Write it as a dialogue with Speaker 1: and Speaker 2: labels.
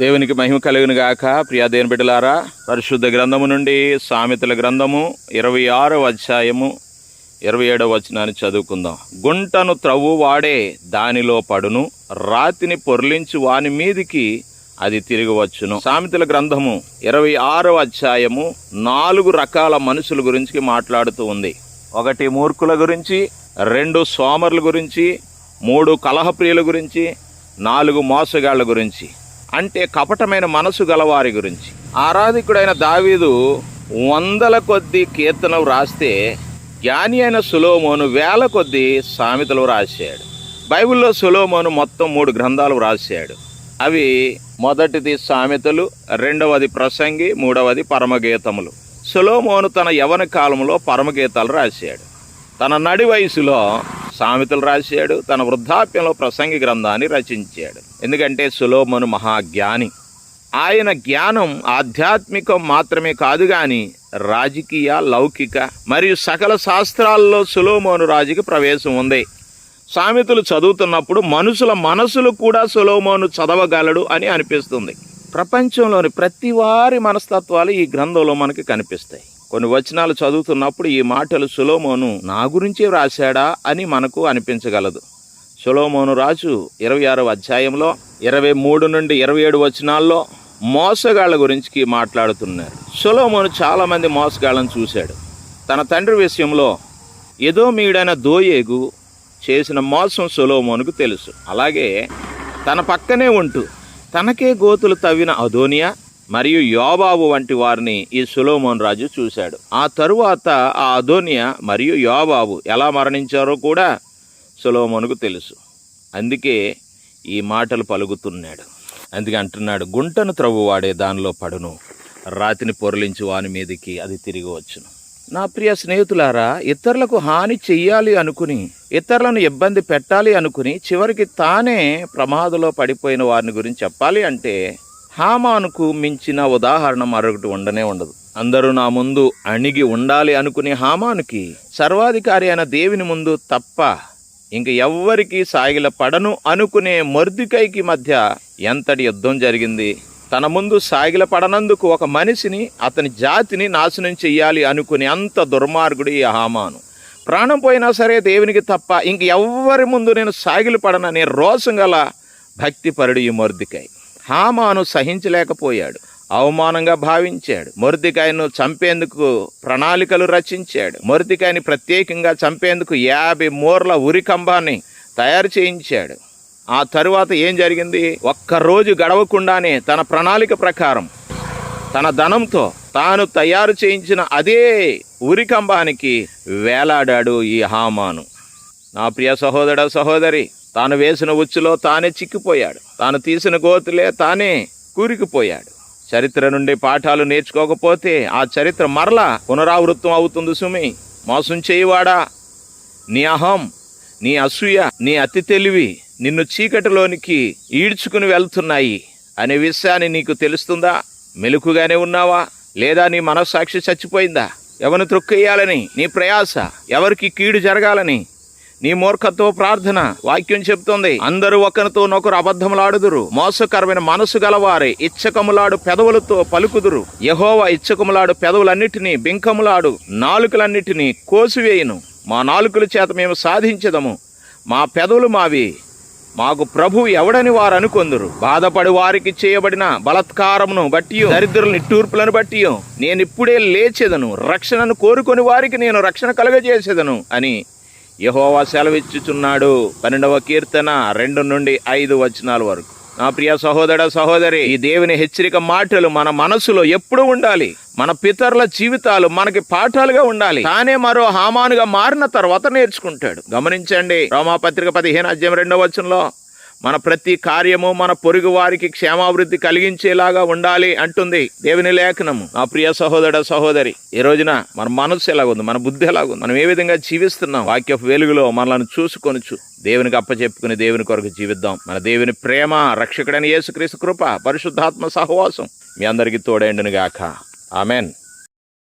Speaker 1: దేవునికి మహిమ కలుగును గాక ప్రియా దేని బిడ్డలారా పరిశుద్ధ గ్రంథము నుండి సామెతల గ్రంథము ఇరవై ఆరో అధ్యాయము ఇరవై ఏడవ వచనాన్ని చదువుకుందాం. గుంటను త్రవ్వు వాడే దానిలో పడును రాతిని పొర్లించు వాని మీదికి అది తిరిగి వచ్చును. సామెతల గ్రంథము ఇరవై ఆరో అధ్యాయము నాలుగు రకాల మనుషుల గురించి మాట్లాడుతూ ఉంది. ఒకటి మూర్ఖుల గురించి రెండు సోమరుల గురించి మూడు కలహప్రియుల గురించి నాలుగు మోసగాళ్ళ గురించి. అంటే కపటమైన మనసు గలవారి గురించి. ఆరాధికుడైన దావీదు వందల కొద్ది కీర్తనలు రాస్తే జ్ఞాని అయిన సులోమోను వేల కొద్ది సామెతలు రాశాడు. బైబిల్లో సులోమోను మొత్తం మూడు గ్రంథాలు రాశాడు. అవి మొదటిది సామెతలు రెండవది ప్రసంగి మూడవది పరమగీతములు. సులోమోను తన యవన కాలంలో పరమగీతాలు రాశాడు. తన నడి వయసులో సామెతలు రాశాడు తన వృద్ధాప్యంలో ప్రసంగి గ్రంథాన్ని రచించాడు. ఎందుకంటే సులోమను మహాజ్ఞాని. ఆయన జ్ఞానం ఆధ్యాత్మికం మాత్రమే కాదు కానీ రాజకీయ లౌకిక మరియు సకల శాస్త్రాల్లో సులోమోను రాజుకి ప్రవేశం ఉంది. సామెతలు చదువుతున్నప్పుడు మనుషుల మనసులు కూడా సులోమోను చదవగలడు అని అనిపిస్తుంది. ప్రపంచంలోని ప్రతి వారి మనస్తత్వాలు ఈ గ్రంథంలో మనకి కనిపిస్తాయి. కొన్ని వచనాలు చదువుతున్నప్పుడు ఈ మాటలు సులోమోను నా గురించే వ్రాశాడా అని మనకు అనిపించగలదు. సులోమోను రాజు ఇరవై ఆరవ అధ్యాయంలో ఇరవై మూడు నుండి ఇరవై ఏడు వచనాల్లో మోసగాళ్ళ గురించి మాట్లాడుతున్నారు. సులోమోను చాలామంది మోసగాళ్ళను చూశాడు. తన తండ్రి విషయంలో ఏదో మీడైన దోయేగు చేసిన మోసం సులోమోనుకు తెలుసు. అలాగే తన పక్కనే ఉంటూ తనకే గోతులు తవ్విన అదోనియా మరియు యోబాబు వంటి వారిని ఈ సులోమోన్ రాజు చూశాడు. ఆ తరువాత ఆ అధోనియా మరియు యోబాబు ఎలా మరణించారో కూడా సులోమోనుకు తెలుసు. అందుకే ఈ మాటలు పలుకుతున్నాడు. అందుకే అంటున్నాడు గుంటను త్రవ్వు వాడే దానిలో పడును. రాతిని పొరలించి వాని మీదికి అది తిరిగి వచ్చును. నా ప్రియ స్నేహితులారా ఇతరులకు హాని చెయ్యాలి అనుకుని ఇతరులను ఇబ్బంది పెట్టాలి అనుకుని చివరికి తానే ప్రమాదంలో పడిపోయిన వారిని గురించి చెప్పాలి అంటే హామానుకు మించిన ఉదాహరణ మరొకటి ఉండనే ఉండదు. అందరూ నా ముందు అణిగి ఉండాలి అనుకునే హామానుకి సర్వాధికారి అయిన దేవుని ముందు తప్ప ఇంక ఎవ్వరికి సాగిల పడను అనుకునే మొర్దికైకి మధ్య ఎంతటి యుద్ధం జరిగింది? తన ముందు సాగిల పడనందుకు ఒక మనిషిని అతని జాతిని నాశనం చెయ్యాలి అనుకునే అంత దుర్మార్గుడు ఈ హామాను. ప్రాణం పోయినా సరే దేవునికి తప్ప ఇంక ఎవ్వరి ముందు నేను సాగిలు పడననే రోషం గల భక్తిపరుడు ఈ మొర్దికై. హామాను సహించలేకపోయాడు. అవమానంగా భావించాడు. మొర్దికాయను చంపేందుకు ప్రణాళికలు రచించాడు. మొర్దికాయని ప్రత్యేకంగా చంపేందుకు యాభై మూర్ల ఉరికంబాన్ని తయారు చేయించాడు. ఆ తరువాత ఏం జరిగింది? ఒక్క రోజు గడవకుండానే తన ప్రణాళిక ప్రకారం తన ధనంతో తాను తయారు చేయించిన అదే ఉరికంబానికి వేలాడాడు ఈ హామాను. నా ప్రియ సహోదర సహోదరి తాను వేసిన ఉచ్చులో తానే చిక్కిపోయాడు. తాను తీసిన గోతులే తానే కూరికిపోయాడు. చరిత్ర నుండి పాఠాలు నేర్చుకోకపోతే ఆ చరిత్ర మరలా పునరావృతం అవుతుంది సుమి. మోసం చేయువాడా? నీ అహం నీ అసూయ నీ అతి తెలివి నిన్ను చీకటిలోనికి ఈడ్చుకుని వెళ్తున్నాయి అనే విషయాన్ని నీకు తెలుస్తుందా? మెలుకుగానే ఉన్నావా? లేదా నీ మనస్సాక్షి చచ్చిపోయిందా? ఎవరిని త్రొక్కేయాలని నీ ప్రయాస? ఎవరికి కీడు జరగాలని? నీ మూర్ఖత్వ ప్రార్థన వాక్యం చెప్తోంది. అందరూ ఒకరితో నొకరు అబద్ధములాడుదురు. మోసకరమైన మనసు గలవారే ఇచ్చకములాడు పెదవులతో పలుకుదురు. యహోవా ఇచ్చకములాడు పెదవులన్నిటినీ బింకములాడు నాలుకలన్నిటినీ కోసివేయును. మా నాలుకల చేత మేము సాధించదము. మా పెదవులు మావి. మాకు ప్రభు ఎవడని వారు అనుకొందురు. బాధపడి వారికి చేయబడిన బలత్కారమును బట్టి దరిద్రుల నిట్టూర్పులను బట్టి నేను ఇప్పుడే లేచెదను. రక్షణను కోరుకొని వారికి నేను రక్షణ కలుగజేసేదను అని యహోవా సెలవిచ్చుచున్నాడు. పన్నెండవ కీర్తన రెండు నుండి ఐదు వచనాల వరకు. నా ప్రియ సహోదర సహోదరి ఈ దేవుని హెచ్చరిక మాటలు మన మనసులో ఎప్పుడు ఉండాలి? మన పితరుల జీవితాలు మనకి పాఠాలుగా ఉండాలి. తానే మరో హామానుగా మారిన తర్వాత నేర్చుకుంటాడు. గమనించండి రోమాపత్రిక పదిహేను అధ్యాయం రెండవ వచనంలో మన ప్రతి కార్యము మన పొరుగు వారికి క్షేమాభివృద్ధి కలిగించేలాగా ఉండాలి అంటుంది దేవుని లేఖనము. నా ప్రియ సహోదర సహోదరి ఈ రోజున మన మనస్సు ఎలాగుంది? మన బుద్ధి ఎలాగుంది? మనం ఏ విధంగా జీవిస్తున్నాం? వాక్య వెలుగులో మనల్ని చూసుకొనుచు. దేవునికి అప్పచెప్పుకుని దేవుని కొరకు జీవిద్దాం. మన దేవుని ప్రేమ రక్షకుడైన యేసుక్రీస్తు కృప పరిశుద్ధాత్మ సహవాసం మీ అందరికీ తోడేండును గాక ఆమెన్.